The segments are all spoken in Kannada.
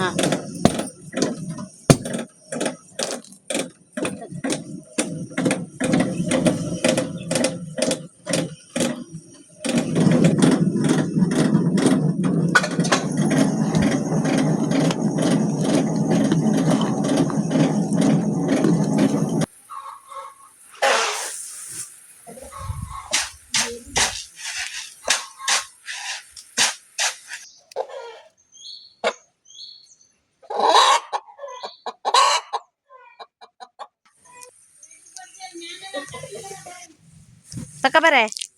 看 का बरं आहे.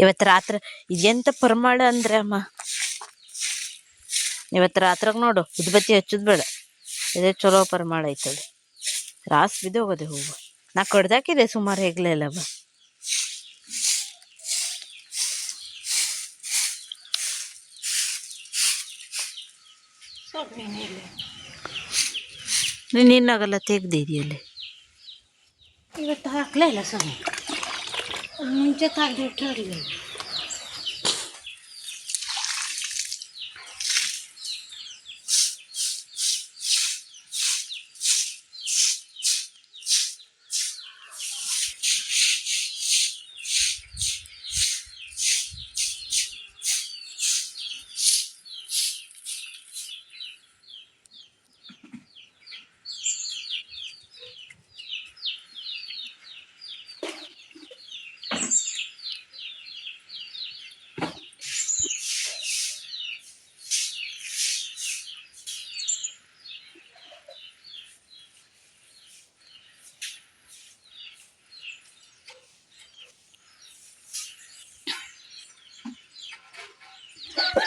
ಇವತ್ತು ರಾತ್ರಿ ಇದೆಂತ ಪರಮಾಳ ಅಂದ್ರೆ ಅಮ್ಮ? ಇವತ್ತು ರಾತ್ರಾಗ ನೋಡು, ಉದ್ಬತ್ತಿ ಹಚ್ಚದ್ ಬೇಡ. ಇದೇ ಚಲೋ ಪರಿಮಳ ಐತದೆ. ರಾಸ್ ಬಿದ್ದೋಗೋದೆ ಹೂವು. ನಾ ಕಡ್ದಾಕಿದೆ ಸುಮಾರು ಹೆಗ್ಲೇ ಇಲ್ಲ ನೀನು ಏನಾಗಲ್ಲ ತೆಗ್ದಿದೆಯಲ್ಲಿ ಇವತ್ತು ಹಾಕ್ಲೇ ಇಲ್ಲ ಸ್ವಾಮಿ. Önce taklidi arıyorum.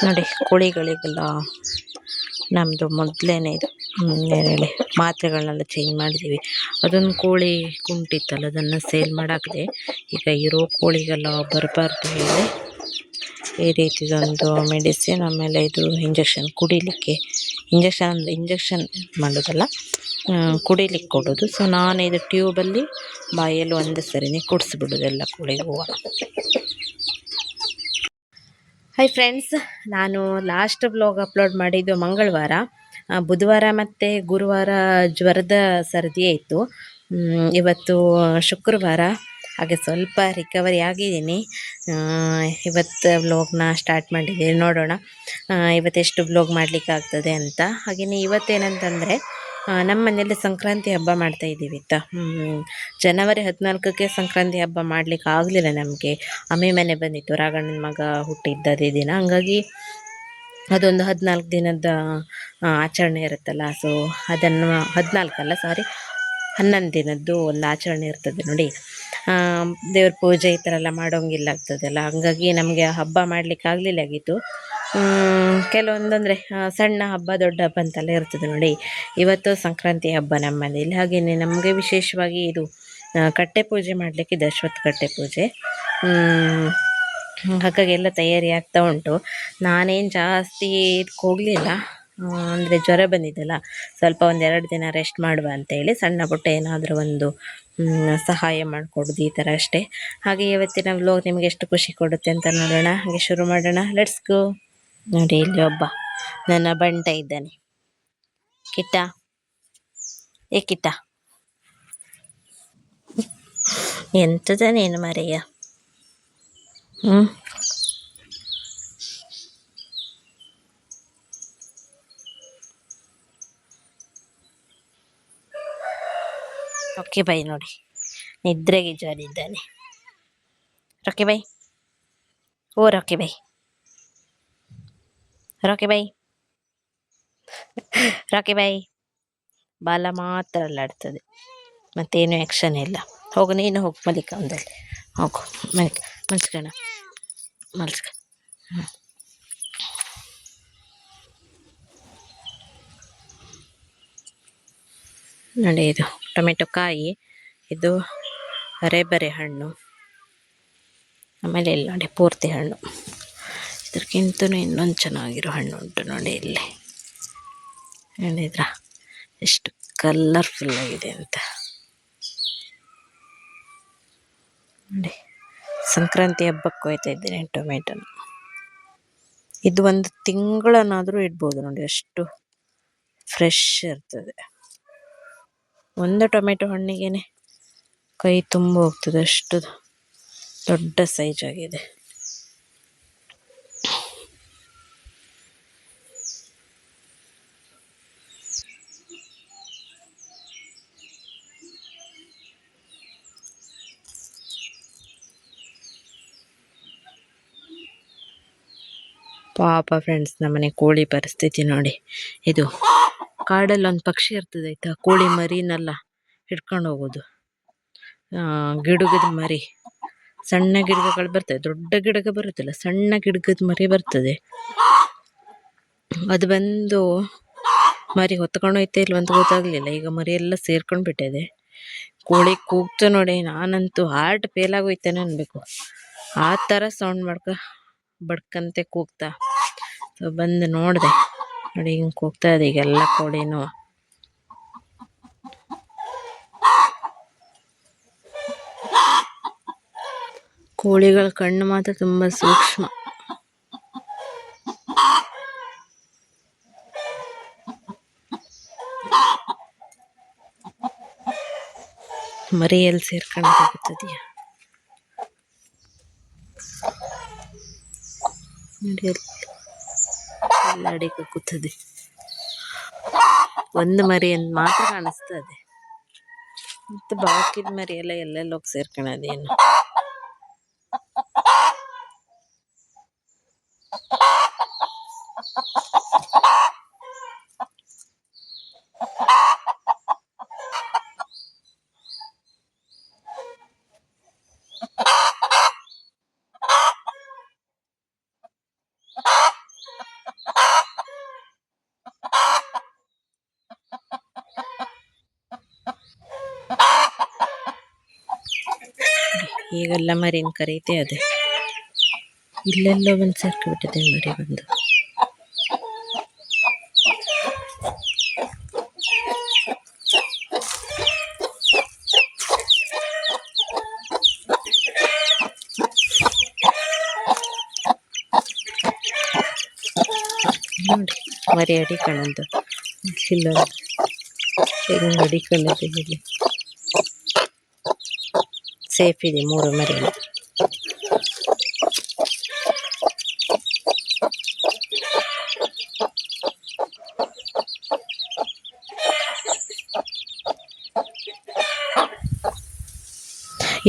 ನೋಡಿ, ಕೋಳಿಗಳಿಗೆಲ್ಲ ನಮ್ಮದು ಮೊದಲೇನೆ ಇದು. ಹೇಳಿ, ಮಾತ್ರೆಗಳನ್ನೆಲ್ಲ ಚೇಂಜ್ ಮಾಡಿದ್ದೀವಿ ಅದೊಂದು ಕೋಳಿ ಕುಂಟಿತ್ತಲ್ಲ, ಅದನ್ನು ಸೇಲ್ ಮಾಡಾಕದೆ. ಈಗ ಇರೋ ಕೋಳಿಗೆಲ್ಲ ಬರಬಾರ್ದು ಹೇಳಿ. ಈ ರೀತಿದೊಂದು ಮೆಡಿಸಿನ್ ಆಮೇಲೆ ಇದು ಇಂಜೆಕ್ಷನ್ ಕುಡಿಲಿಕ್ಕೆ. ಇಂಜೆಕ್ಷನ್ ಅಂದರೆ ಇಂಜೆಕ್ಷನ್ ಮಾಡೋದಲ್ಲ ಕುಡಿಲಿಕ್ಕೆ ಕೊಡೋದು. ಸೊ ನಾನು ಇದು ಟ್ಯೂಬಲ್ಲಿ ಬಾಯಲ್ಲಿ ಒಂದೇ ಸರಿನೇ ಕುಡಿಸ್ಬಿಡೋದು ಎಲ್ಲ ಕೋಳಿಗೂ ಹಾಯ್ ಫ್ರೆಂಡ್ಸ್ ನಾನು ಲಾಸ್ಟ್ ಬ್ಲಾಗ್ ಅಪ್ಲೋಡ್ ಮಾಡಿದ್ದು ಮಂಗಳವಾರ. ಬುಧವಾರ ಮತ್ತು ಗುರುವಾರ ಜ್ವರದ ಸರ್ದಿ ಇತ್ತು. ಇವತ್ತು ಶುಕ್ರವಾರ, ಹಾಗೆ ಸ್ವಲ್ಪ ರಿಕವರಿ ಆಗಿದ್ದೀನಿ. ಇವತ್ತು ವ್ಲಾಗ್ನ ಸ್ಟಾರ್ಟ್ ಮಾಡಿದ್ದೀನಿ ನೋಡೋಣ. ಇವತ್ತೆಷ್ಟು ಬ್ಲಾಗ್ ಮಾಡಲಿಕ್ಕಾಗ್ತದೆ ಅಂತ. ಹಾಗೆಯೇ ಇವತ್ತೇನಂತಂದರೆ ನಮ್ಮ ಮನೆಯಲ್ಲಿ ಸಂಕ್ರಾಂತಿ ಹಬ್ಬ ಮಾಡ್ತಾ ಇದ್ದೀವಿ ಆಯಿತಾ ಜನವರಿ ಹದಿನಾಲ್ಕಕ್ಕೆ ಸಂಕ್ರಾಂತಿ ಹಬ್ಬ ಮಾಡ್ಲಿಕ್ಕೆ ಆಗಲಿಲ್ಲ ನಮಗೆ. ಅಮ್ಮೆ ಮನೆ ಬಂದಿತ್ತು, ರಾಘಣ್ಣನ ಮಗ ಹುಟ್ಟಿದ್ದದೇ ದಿನ. ಹಂಗಾಗಿ ಅದೊಂದು ಹದಿನಾಲ್ಕು ದಿನದ ಆಚರಣೆ ಇರುತ್ತಲ್ಲ ಸೊ ಅದನ್ನು ಹದಿನಾಲ್ಕಲ್ಲ ಸಾರಿ ಹನ್ನೊಂದು ದಿನದ್ದು ಒಂದು ಆಚರಣೆ ಇರ್ತದೆ ನೋಡಿ. ದೇವ್ರ ಪೂಜೆ ಈ ಥರ ಎಲ್ಲ ಮಾಡೋಂಗಿಲ್ಲ ಆಗ್ತದಲ್ಲ. ಹಂಗಾಗಿ ನಮಗೆ ಹಬ್ಬ ಮಾಡಲಿಕ್ಕೆ ಆಗಲಿಲ್ಲ ಆಗಿತ್ತು. ಕೆಲವೊಂದಂದರೆ ಸಣ್ಣ ಹಬ್ಬ, ದೊಡ್ಡ ಹಬ್ಬ ಅಂತೆಲ್ಲ ಇರ್ತದೆ ನೋಡಿ. ಇವತ್ತು ಸಂಕ್ರಾಂತಿ ಹಬ್ಬ ನಮ್ಮ ಮನೆಯಲ್ಲಿ ಹಾಗೆಯೇ ನಮಗೆ ವಿಶೇಷವಾಗಿ ಇದು ಕಟ್ಟೆ ಪೂಜೆ ಮಾಡಲಿಕ್ಕೆ ದಶವತ್ ಕಟ್ಟೆ ಪೂಜೆ. ಎಲ್ಲ ತಯಾರಿ ಆಗ್ತಾ ಉಂಟು. ನಾನೇನು ಜಾಸ್ತಿ ಹೋಗಲಿಲ್ಲ ಅಂದರೆ ಜ್ವರ ಬಂದಿದ್ದಲ್ಲ. ಸ್ವಲ್ಪ ಒಂದೆರಡು ದಿನ ರೆಸ್ಟ್ ಮಾಡುವ ಅಂತೇಳಿ ಸಣ್ಣ ಪುಟ್ಟ ಏನಾದರೂ ಒಂದು ಸಹಾಯ ಮಾಡಿಕೊಡೋದು ಈ ಥರ ಅಷ್ಟೇ. ಹಾಗೆ ಇವತ್ತಿನ ವ್ಲೋಗ್ ನಿಮಗೆ ಎಷ್ಟು ಖುಷಿ ಕೊಡುತ್ತೆ ಅಂತ ನೋಡೋಣ. ಹಾಗೆ ಶುರು ಮಾಡೋಣ. ಲೆಟ್ಸ್ ಗೋ ನೋಡಿ ಇಲ್ಲಿ ಒಬ್ಬ ನನ್ನ ಬಂಟ ಇದ್ದಾನೆ. ಕಿಟ್ಟ ಏ ಕಿಟ್ಟ ಎಂಥದ ನೀನು ಮರೆಯ ಹ್ಞೂ ಓಕೆ ಬೈ ನೋಡಿ. ನಿದ್ರೆಗೆ ಜಾರಿದ್ದಾನೆ rock a bye oh rock a bye rock a bye rocky bye ಬಾಲ ಮಾತ್ರ ಅಲ್ಲಾಡ್ತದೆ. ಮತ್ತೇನು ಆ್ಯಕ್ಷನ್ ಇಲ್ಲ. ಹೋಗು, ನೀನು ಹೋಗು ಮಲಿಕ ಒಂದಲ್ಲಿ ಹೋಗು ಮಲಿಕ ಮಲ್ಸ್ಕೋಣ. ಮಲ್ಸ್ಕ. ನೋಡಿ ಇದು, ಟೊಮೆಟೊ ಕಾಯಿ. ಇದು ಅರೆಬರೆ ಹಣ್ಣು. ಆಮೇಲೆ ಇಲ್ಲ ನೋಡಿ ಪೂರ್ತಿ ಹಣ್ಣು. ಇದಕ್ಕಿಂತಲೂ ಇನ್ನೊಂದು ಚೆನ್ನಾಗಿರೋ ಹಣ್ಣು ಉಂಟು ನೋಡಿ ಇಲ್ಲಿ. ಹೇಳಿದ್ರ? ಎಷ್ಟು ಕಲರ್ಫುಲ್ ಆಗಿದೆ ಅಂತ. ನೋಡಿ, ಸಂಕ್ರಾಂತಿ ಹಬ್ಬಕ್ಕೆ ಹೋಯ್ತಾ ಇದ್ದೀನಿ ಟೊಮೆಟೊನ ಇದು ಒಂದು ತಿಂಗಳನ್ನಾದರೂ ಇಡ್ಬೋದು ನೋಡಿ, ಅಷ್ಟು ಫ್ರೆಶ್ ಇರ್ತದೆ. ಒಂದು ಟೊಮೆಟೊ ಹಣ್ಣಿಗೆನೆ ಕೈ ತುಂಬ ಹೋಗ್ತದೆ, ಅಷ್ಟು ದೊಡ್ಡ ಸೈಜ್ ಆಗಿದೆ. ಪಾಪ ಫ್ರೆಂಡ್ಸ್ ನಮ್ಮನೆ ಕೋಳಿ ಪರಿಸ್ಥಿತಿ ನೋಡಿ. ಇದು ಕಾಡಲ್ಲಿ ಒಂದು ಪಕ್ಷಿ ಇರ್ತದೆ ಆಯ್ತಾ? ಕೋಳಿ ಮರಿನೆಲ್ಲ ಹಿಡ್ಕೊಂಡು ಹೋಗೋದು. ಗಿಡಗದ ಮರಿ. ಸಣ್ಣ ಗಿಡಗಳು ಬರ್ತದೆ. ದೊಡ್ಡ ಗಿಡಗ ಬರುತ್ತಿಲ್ಲ, ಸಣ್ಣ ಗಿಡಗದ ಮರಿ ಬರ್ತದೆ. ಅದು ಬಂದು ಮರಿ ಹೊತ್ಕೊಂಡು ಹೋಯ್ತಾ ಅಂತ ಗೊತ್ತಾಗ್ಲಿಲ್ಲ. ಈಗ ಮರಿ ಎಲ್ಲ ಸೇರ್ಕೊಂಡು ಬಿಟ್ಟಿದೆ. ಕೋಳಿ ಕೂಗ್ತು ನೋಡಿ, ನಾನಂತೂ ಹಾರ್ಟ್ ಫೇಲ್ ಆಗೋಯ್ತೇನೆ ಅನ್ಬೇಕು. ಆ ಥರ ಸೌಂಡ್ ಮಾಡ್ಕ ಬಡ್ಕಂತೆ ಕೂಗ್ತಾ. ಸೊ ಬಂದು ನೋಡಿದೆ. ನೋಡಿ ಹಿಂಗೆ ಕೂಗ್ತಾ ಇದೆ ಈಗ ಎಲ್ಲ ಕೋಳಿನೂ ಕೋಳಿಗಳ ಕಣ್ಣು ಮಾತ್ರ ತುಂಬ ಸೂಕ್ಷ್ಮ. ಮರಿಯಲ್ಲಿ ಸೇರ್ಕೊಂಡು ಹೋಗುತ್ತದೆಯಾ ನೋಡಿ ಅಲ್ಲಿ ಎಲ್ಲ ಕೂತದೆ ಒಂದು ಮರಿಯನ್ನು ಮಾತ್ರ ಕಾಣಿಸ್ತದೆ. ಮತ್ತೆ ಬಾಕಿದ ಮರಿ ಎಲ್ಲ ಎಲ್ಲೆಲ್ಲ ಹೋಗಿ ಈಗೆಲ್ಲ ಮರಿನ ಕರೀತೆ ಅದೇ ಇಲ್ಲೆಲ್ಲೋ ಬಂದು ಸೇರ್ಕೊಬಿಟ್ಟಿದೆ ಮರಿ ಬಂದು ನೋಡಿ ಮರಿ ಅಡಿಕಣಂದು ಇಲ್ಲ ಹೆಂಗೆ ಅಡಿಕೊಂಡಿದೆ ಇಲ್ಲಿ ಸೇಫ್ ಇದೆ, ಮೂರು ಮರಿ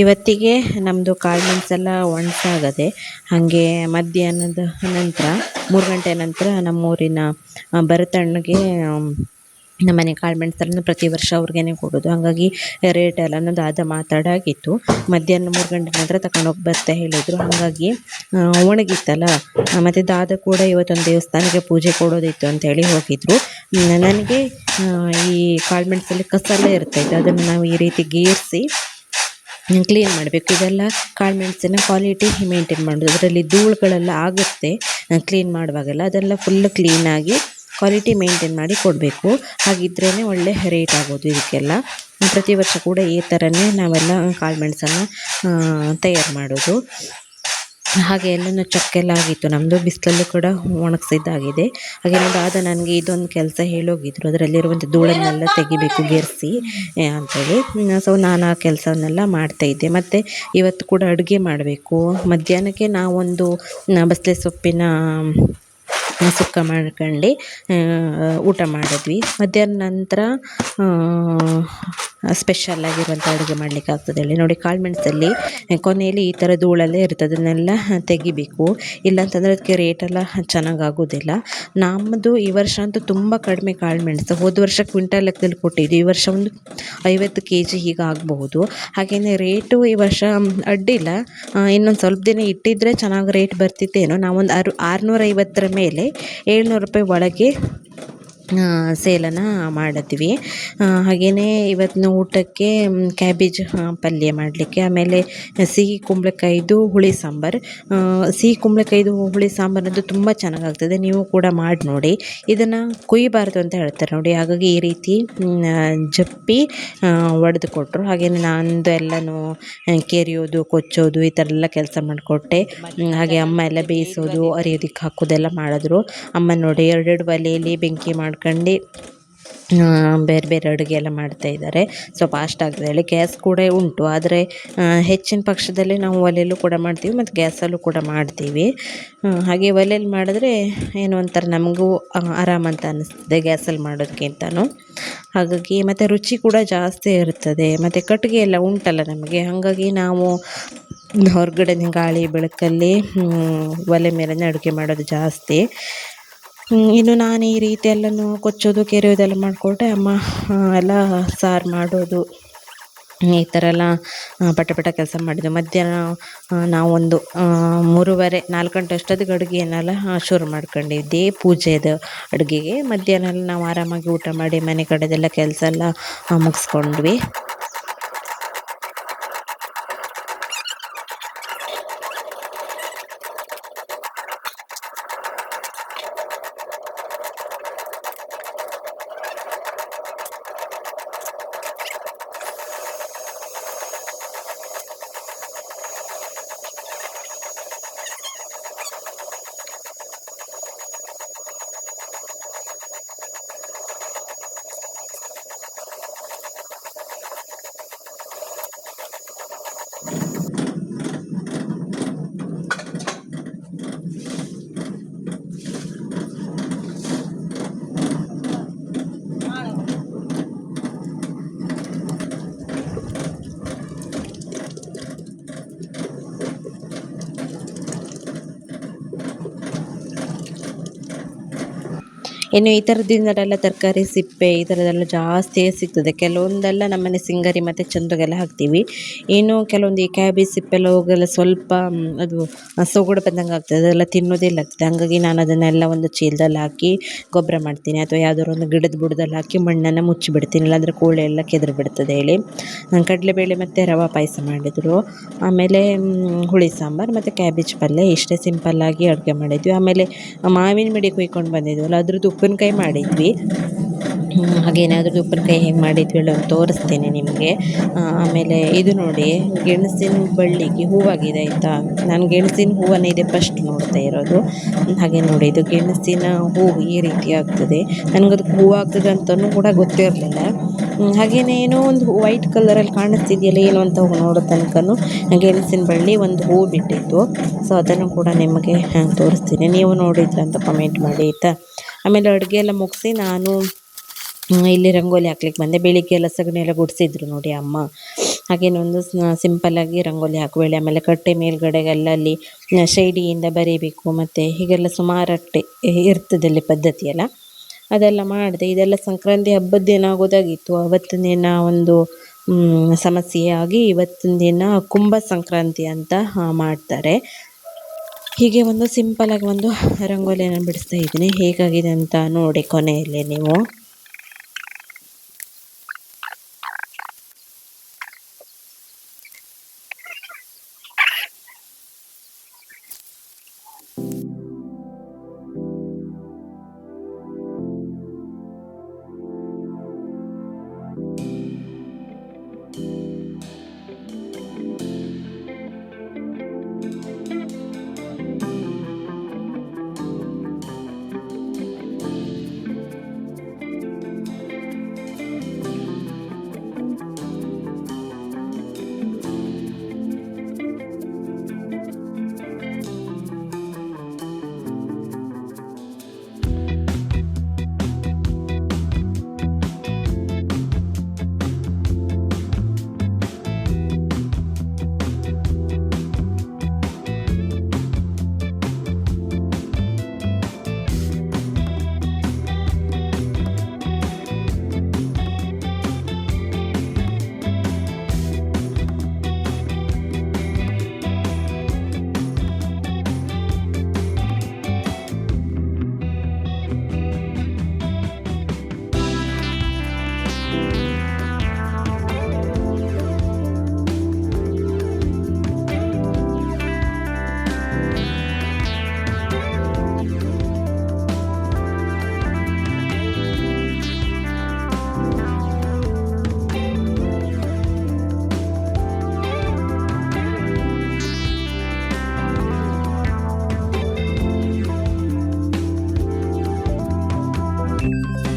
ಇವತ್ತಿಗೆ ನಮ್ಮದು ಕಾಳು ಮೆಣಸೆಲ್ಲ ಒಣಸಾಗದೆ ಹಾಗೆ ಮಧ್ಯಾಹ್ನದ ನಂತರ, ಮೂರು ಗಂಟೆ ನಂತರ ನಮ್ಮೂರಿನ ಭರತಣ್ಣಗೆ ನಮ್ಮನೆ ಕಾಳು ಮೆಣಸನ್ನು ಪ್ರತಿ ವರ್ಷ ಅವ್ರಿಗೇನೆ ಕೊಡೋದು. ಹಾಗಾಗಿ ರೇಟ್ ಎಲ್ಲ ಅನ್ನೋದು ಆದ ಮಾತಾಡಾಗಿತ್ತು. ಮಧ್ಯಾಹ್ನ ಮೂರು ಗಂಟೆ ನಂತರ ತಗೊಂಡೋಗಿ ಬರ್ತಾ ಹೇಳಿದರು. ಹಾಗಾಗಿ ಒಣಗಿತ್ತಲ್ಲ? ಮತ್ತು ದಾದ ಕೂಡ ಇವತ್ತೊಂದು ದೇವಸ್ಥಾನಕ್ಕೆ ಪೂಜೆ ಕೊಡೋದಿತ್ತು ಅಂತ ಹೇಳಿ ಹೋಗಿದ್ರು. ನನಗೆ ಈ ಕಾಳು ಮೆಣಸಲ್ಲಿ ಕಸಲ್ಲ ಇರ್ತೈತೆ ಅದನ್ನು ನಾವು ಈ ರೀತಿ ಗೇರಿಸಿ ಕ್ಲೀನ್ ಮಾಡಬೇಕು. ಇದೆಲ್ಲ ಕಾಳು ಮೆಣಸಿನ ಕ್ವಾಲಿಟಿ ಮೇಂಟೈನ್ ಮಾಡೋದು. ಅದರಲ್ಲಿ ಧೂಳುಗಳೆಲ್ಲ ಆಗುತ್ತೆ ಕ್ಲೀನ್ ಮಾಡುವಾಗೆಲ್ಲ. ಅದೆಲ್ಲ ಫುಲ್ ಕ್ಲೀನಾಗಿ ಕ್ವಾಲಿಟಿ ಮೇಂಟೈನ್ ಮಾಡಿ ಕೊಡಬೇಕು. ಹಾಗಿದ್ರೇ ಒಳ್ಳೆ ರೇಟ್ ಆಗೋದು ಇದಕ್ಕೆಲ್ಲ. ಪ್ರತಿ ವರ್ಷ ಕೂಡ ಈ ಥರನೇ ನಾವೆಲ್ಲ ಕಾಳು ಮೆಣಸನ್ನು ತಯಾರು ಮಾಡೋದು. ಹಾಗೆ ಎಲ್ಲನೂ ಚೊಕ್ಕೆಲ್ಲ ಆಗಿತ್ತು. ನಮ್ಮದು ಬಿಸಿಲಲ್ಲೂ ಕೂಡ ಒಣಗಿಸಿದ್ದಾಗಿದೆ. ಹಾಗೆ ಆದ ನನಗೆ ಇದೊಂದು ಕೆಲಸ ಹೇಳೋಗಿದ್ರು. ಅದರಲ್ಲಿರುವಂಥ ಧೂಳನ್ನೆಲ್ಲ ತೆಗಿಬೇಕು, ಗೆರೆಸಿ ಅಂಥೇಳಿ ಸೊ ನಾನು ಆ ಕೆಲಸವನ್ನೆಲ್ಲ ಮಾಡ್ತಾಯಿದ್ದೆ ಮತ್ತು ಇವತ್ತು ಕೂಡ ಅಡುಗೆ ಮಾಡಬೇಕು. ಮಧ್ಯಾಹ್ನಕ್ಕೆ ನಾವೊಂದು ಬಸಳೆ ಸೊಪ್ಪಿನ ಸುಕ್ಕ ಮಾಡ್ಕೊಂಡು ಊಟ ಮಾಡಿದ್ವಿ. ಮಧ್ಯಾಹ್ನ ನಂತರ ಸ್ಪೆಷಲ್ ಆಗಿರುವಂಥ ಅಡುಗೆ ಮಾಡಲಿಕ್ಕೆ ಆಗ್ತದೆ ಹೇಳಿ. ನೋಡಿ, ಕಾಳು ಮೆಣಸಲ್ಲಿ ಕೊನೆಯಲ್ಲಿ ಈ ಥರ ಧೂಳೆಲ್ಲ ಇರ್ತದೆ. ಅದನ್ನೆಲ್ಲ ತೆಗಿಬೇಕು. ಇಲ್ಲಾಂತಂದರೆ ಅದಕ್ಕೆ ರೇಟೆಲ್ಲ ಚೆನ್ನಾಗಾಗೋದಿಲ್ಲ. ನಮ್ಮದು ಈ ವರ್ಷ ಅಂತೂ ತುಂಬ ಕಡಿಮೆ ಕಾಳು ಮೆಣಸು. ಹೋದ ವರ್ಷ ಕ್ವಿಂಟಲ್ ಲೆಕ್ಕದಲ್ಲಿ ಕೊಟ್ಟಿದ್ದು. ಈ ವರ್ಷ ಒಂದು ಐವತ್ತು ಕೆ ಜಿ ಹೀಗೆ ಆಗಬಹುದು. ಹಾಗೆಯೇ ರೇಟು ಈ ವರ್ಷ ಅಡ್ಡಿಲ್ಲ. ಇನ್ನೊಂದು ಸ್ವಲ್ಪ ದಿನ ಇಟ್ಟಿದ್ದರೆ ಚೆನ್ನಾಗಿ ರೇಟ್ ಬರ್ತಿತ್ತೇನೋ. ನಾವೊಂದು ಆರು, ಆರುನೂರೈವತ್ತರ ಮೇಲೆ ಏಳ್ನೂರು ರೂಪಾಯಿ ಒಳಗೆ ಸೇಲನ್ನು ಮಾಡಿದ್ವಿ. ಹಾಗೆಯೇ ಇವತ್ತಿನ ಊಟಕ್ಕೆ ಕ್ಯಾಬೇಜ್ ಪಲ್ಯ ಮಾಡಲಿಕ್ಕೆ, ಆಮೇಲೆ ಸಿಹಿ ಕುಂಬಳಕಾಯಿದು, ಹುಳಿ ಸಾಂಬಾರು. ಸಿಹಿ ಕುಂಬಳಕಾಯಿದು, ಹುಳಿ ಸಾಂಬಾರಂತೂ ತುಂಬ ಚೆನ್ನಾಗಾಗ್ತದೆ. ನೀವು ಕೂಡ ಮಾಡಿ ನೋಡಿ ಇದನ್ನು ಕುಯ್ಯಬಾರ್ದು ಅಂತ ಹೇಳ್ತಾರೆ ನೋಡಿ. ಹಾಗಾಗಿ ಈ ರೀತಿ ಜಪ್ಪಿ ಒಡೆದು ಕೊಟ್ಟರು ಹಾಗೆಯೇ ನಂದು ಎಲ್ಲನೂ ಕೆರೆಯೋದು, ಕೊಚ್ಚೋದು, ಈ ಥರ ಎಲ್ಲ ಕೆಲಸ ಮಾಡಿಕೊಟ್ಟೆ. ಹಾಗೆ ಅಮ್ಮ ಎಲ್ಲ ಬೇಯಿಸೋದು, ಅರಿಯೋದಿಕ್ಕೆ ಹಾಕೋದೆಲ್ಲ ಮಾಡಿದ್ರು. ಅಮ್ಮ ನೋಡಿ, ಎರಡೆರಡು ಒಲೆಯಲ್ಲಿ ಬೆಂಕಿ ಮಾಡ್ಕೊಂಡು ಬೇರೆ ಬೇರೆ ಅಡುಗೆ ಎಲ್ಲ ಮಾಡ್ತಾಯಿದ್ದಾರೆ ಸೊ ಫಾಸ್ಟ್ ಆಗ್ತದೆ. ಹೇಳಿ ಗ್ಯಾಸ್ ಕೂಡ ಉಂಟು. ಆದರೆ ಹೆಚ್ಚಿನ ಪಕ್ಷದಲ್ಲಿ ನಾವು ಒಲೆಯಲ್ಲೂ ಕೂಡ ಮಾಡ್ತೀವಿ ಮತ್ತು ಗ್ಯಾಸಲ್ಲೂ ಕೂಡ ಮಾಡ್ತೀವಿ. ಹಾಗೆ ಒಲೆಯಲ್ಲಿ ಮಾಡಿದ್ರೆ ಏನೋ ಒಂಥರ ನಮಗೂ ಆರಾಮ ಅಂತ ಅನ್ನಿಸ್ತದೆ ಗ್ಯಾಸಲ್ಲಿ ಮಾಡೋದಕ್ಕಿಂತನೂ ಹಾಗಾಗಿ ಮತ್ತು ರುಚಿ ಕೂಡ ಜಾಸ್ತಿ ಇರ್ತದೆ. ಮತ್ತು ಕಟ್ಟಿಗೆ ಎಲ್ಲ ಉಂಟಲ್ಲ ನಮಗೆ. ಹಾಗಾಗಿ ನಾವು ಹೊರಗಡೆ ಗಾಳಿ ಬೆಳಕಲ್ಲಿ ಒಲೆ ಮೇಲೇ ಅಡುಗೆ ಮಾಡೋದು ಜಾಸ್ತಿ. ಇನ್ನು ನಾನು ಈ ರೀತಿ ಎಲ್ಲನೂ ಕೊಚ್ಚೋದು, ಕೆರೆಯೋದೆಲ್ಲ ಮಾಡಿಕೊಟ್ಟೆ ಅಮ್ಮ ಎಲ್ಲ ಸಾರು ಮಾಡೋದು ಈ ಥರ ಎಲ್ಲ ಪಟ ಪಟ ಕೆಲಸ ಮಾಡಿದ್ವಿ ಮಧ್ಯಾಹ್ನ ನಾವೊಂದು ಮೂರುವರೆ, ನಾಲ್ಕು ಗಂಟೆ ಅಷ್ಟೊತ್ತಿಗೆ ಅಡುಗೆಯನ್ನೆಲ್ಲ ಶುರು ಮಾಡ್ಕೊಂಡಿದ್ದೆ. ಪೂಜೆದು ಅಡುಗೆಗೆ. ಮಧ್ಯಾಹ್ನ ನಾವು ಆರಾಮಾಗಿ ಊಟ ಮಾಡಿ, ಮನೆ ಕಡೆದೆಲ್ಲ ಕೆಲಸ ಎಲ್ಲ ಮುಗಿಸ್ಕೊಂಡ್ವಿ. ಇನ್ನು ಈ ಥರದಿಂದಲೆಲ್ಲ ತರಕಾರಿ, ಸಿಪ್ಪೆ ಈ ಥರದ್ದೆಲ್ಲ ಜಾಸ್ತಿ ಸಿಗ್ತದೆ. ಕೆಲವೊಂದೆಲ್ಲ ನಮ್ಮನೆ ಸಿಂಗರಿ ಮತ್ತು ಚಂದ್ರಗೆಲ್ಲ ಹಾಕ್ತೀವಿ. ಇನ್ನು ಕೆಲವೊಂದು ಈ ಕ್ಯಾಬೇಜ್ ಸಿಪ್ಪೆಲ್ಲ ಹೋಗೆಲ್ಲ, ಸ್ವಲ್ಪ ಅದು ಸೊಗಡು ಬಂದಂಗೆ ಆಗ್ತದೆ. ಅದೆಲ್ಲ ತಿನ್ನೋದಿಲ್ಲ ಆಗ್ತದೆ. ಹಂಗಾಗಿ ನಾನು ಅದನ್ನೆಲ್ಲ ಒಂದು ಚೀಲದಲ್ಲಿ ಹಾಕಿ ಗೊಬ್ಬರ ಮಾಡ್ತೀನಿ. ಅಥವಾ ಯಾವುದಾದ್ರು ಒಂದು ಗಿಡದ ಬುಡದಲ್ಲಿ ಹಾಕಿ ಮಣ್ಣನ್ನು ಮುಚ್ಚಿಬಿಡ್ತೀನಿ. ಇಲ್ಲಾಂದರೆ ಕೋಳಿ ಎಲ್ಲ ಕೆದ್ರು ಬಿಡ್ತದೆ ಹೇಳಿ. ಕಡಲೆಬೇಳೆ ಮತ್ತು ರವೆ ಪಾಯಸ ಮಾಡಿದರು. ಆಮೇಲೆ ಹುಳಿ ಸಾಂಬಾರು ಮತ್ತು ಕ್ಯಾಬೇಜ್ ಪಲ್ಯ. ಇಷ್ಟೇ ಸಿಂಪಲ್ಲಾಗಿ ಅಡುಗೆ ಮಾಡಿದ್ವಿ. ಆಮೇಲೆ ಮಾವಿನ ಮಿಡಿ ಕುಯ್ಕೊಂಡು ಬಂದಿದ್ವಲ್ಲ, ಅದ್ರದ್ದು ಉಪ್ಪಿನಕಾಯಿ ಮಾಡಿದ್ವಿ. ಹಾಗೇನಾದರೂ ಉಪ್ಪಿನಕಾಯಿ ಹೆಂಗೆ ಮಾಡಿದ್ವಿ ಹೇಳಿ ತೋರಿಸ್ತೇನೆ ನಿಮಗೆ. ಆಮೇಲೆ ಇದು ನೋಡಿ, ಗೆಣಸಿನ ಬಳ್ಳಿಗೆ ಹೂವಾಗಿದೆ ಆಯಿತಾ? ನಾನು ಗೆಣಸಿನ ಹೂವನ್ನೇ ಇದೆ ಫಸ್ಟ್ ನೋಡ್ತಾ ಇರೋದು. ಹಾಗೆ ನೋಡಿ, ಇದು ಗೆಣಸಿನ ಹೂವು ಈ ರೀತಿ ಆಗ್ತದೆ. ನನಗದಕ್ಕೆ ಹೂವು ಆಗ್ತದೆ ಅಂತಲೂ ಕೂಡ ಗೊತ್ತಿರಲಿಲ್ಲ. ಹಾಗೆಯೇ ಏನೋ ಒಂದು ವೈಟ್ ಕಲರಲ್ಲಿ ಕಾಣಿಸ್ತಿದೆಯಲ್ಲ ಏನು ಅಂತ ನೋಡೋ ತನಕನೂ ಗೆಣಸಿನ ಬಳ್ಳಿ ಒಂದು ಹೂವು ಬಿಟ್ಟಿತ್ತು. ಸೊ ಅದನ್ನು ಕೂಡ ನಿಮಗೆ ತೋರಿಸ್ತೀನಿ. ನೀವು ನೋಡಿದ್ರ ಅಂತ ಕಮೆಂಟ್ ಮಾಡಿ, ಆಯಿತಾ? ಆಮೇಲೆ ಅಡುಗೆ ಎಲ್ಲ ಮುಗಿಸಿ ನಾನು ಇಲ್ಲಿ ರಂಗೋಲಿ ಹಾಕ್ಲಿಕ್ಕೆ ಬಂದೆ. ಬೆಳಿಗ್ಗೆ ಎಲ್ಲ ಸಗಣಿ ಎಲ್ಲ ಗುಡಿಸಿದ್ರು ನೋಡಿ ಅಮ್ಮ. ಹಾಗೇನೊಂದು ಸಿಂಪಲ್ಲಾಗಿ ರಂಗೋಲಿ ಹಾಕಬೇಳೆ, ಆಮೇಲೆ ಕಟ್ಟೆ ಮೇಲ್ಗಡೆಗೆಲ್ಲ ಅಲ್ಲಿ ಶೈಡಿಯಿಂದ ಬರೀಬೇಕು, ಮತ್ತು ಹೀಗೆಲ್ಲ ಸುಮಾರು ಅಟ್ಟೆ ಇರ್ತದೆ ಅಲ್ಲಿ ಪದ್ಧತಿ ಎಲ್ಲ. ಅದೆಲ್ಲ ಮಾಡಿದೆ. ಇದೆಲ್ಲ ಸಂಕ್ರಾಂತಿ ಹಬ್ಬದ ದಿನ ಆಗೋದಾಗಿತ್ತು. ಅವತ್ತಿನ ದಿನ ಒಂದು ಸಮಸ್ಯೆಯಾಗಿ ಇವತ್ತಿನ ದಿನ ಕುಂಭ ಸಂಕ್ರಾಂತಿ ಅಂತ ಮಾಡ್ತಾರೆ. ಹೀಗೆ ಒಂದು ಸಿಂಪಲಾಗಿ ಒಂದು ರಂಗೋಲಿಯನ್ನು ಬಿಡಿಸ್ತಾ ಇದ್ದೀನಿ. ಹೇಗಾಗಿದೆ ಅಂತ ನೋಡಿ ಕೊನೆಯಲ್ಲಿ ನೀವು. you